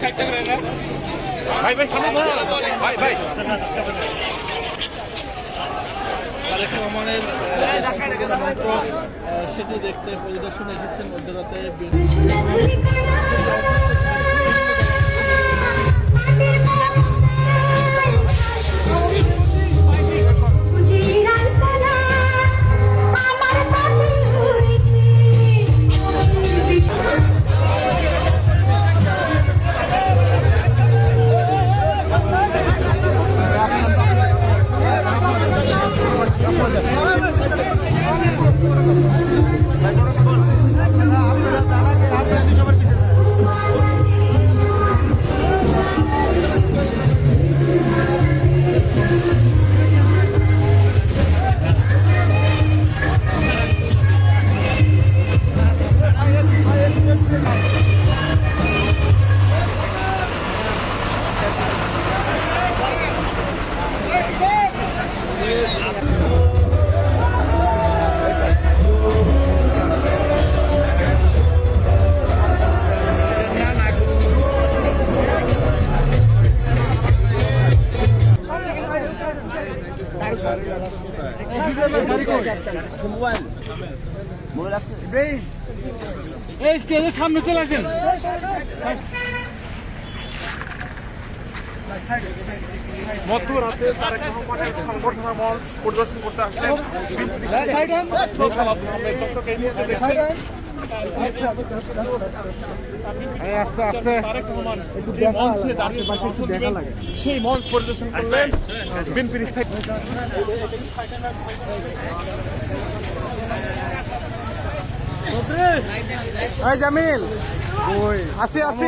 ভাই ভাই ভাই ভাই রহমানের সেটি দেখতে পরিদর্শনে এসেছেন মধ্যরাতে এই স্টেজের সামনে চলে আসেন। মধ্যরাতে তারেক রহমানের সংবর্ধনা মঞ্চ পরিদর্শন করতে আসলেন। দর্শক এই মুহূর্তে সেই মঞ্চ পরিদর্শন করলেন বিএনপির স্থায়ী জামিল আছি আছি